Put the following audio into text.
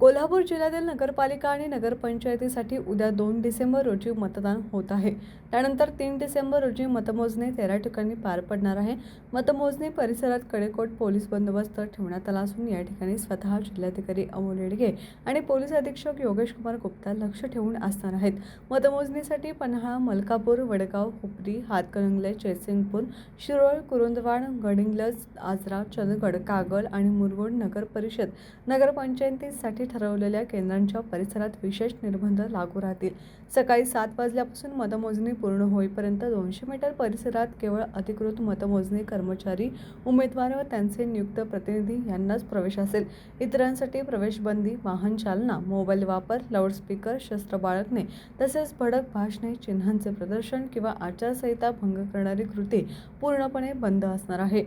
कोल्हापूर जिल्ह्यातील नगरपालिका आणि नगरपंचायतीसाठी उद्या दोन डिसेंबर रोजी मतदान होत आहे. त्यानंतर तीन डिसेंबर रोजी मतमोजणी तेरा ठिकाणी पार पडणार आहे. मतमोजणी परिसरात कडेकोट पोलीस बंदोबस्त ठेवण्यात आला असून या ठिकाणी स्वतः जिल्हाधिकारी अमोल येडगे आणि पोलीस अधीक्षक योगेश कुमार गुप्ता लक्ष ठेवून असणार आहेत. मतमोजणीसाठी पन्हाळा मलकापूर वडगाव हुपरी हातकणंगले जयसिंगपूर शिरोळ कुरुंदवाड गडिंगलज आजरा चंदगड कागल आणि मुरगोड नगर परिषद नगरपंचायतीसाठी ठरवलेल्या केंद्रांच्या परिसरात विशेष निर्बंध लागू राहतील. सकाळी सात वाजल्यापासून मतमोजणी पूर्ण होईपर्यंत दोनशे मीटर परिसरात केवळ अधिकृत मतमोजणी कर्मचारी उमेदवार व त्यांचे नियुक्त प्रतिनिधी यांनाच प्रवेश असेल. इतरांसाठी प्रवेशबंदी वाहन चालना मोबाईल वापर लाऊडस्पीकर शस्त्र बाळगणे तसेच भडक भाषणे चिन्हांचे प्रदर्शन किंवा आचारसंहिता भंग करणारी कृती पूर्णपणे बंद असणार आहे.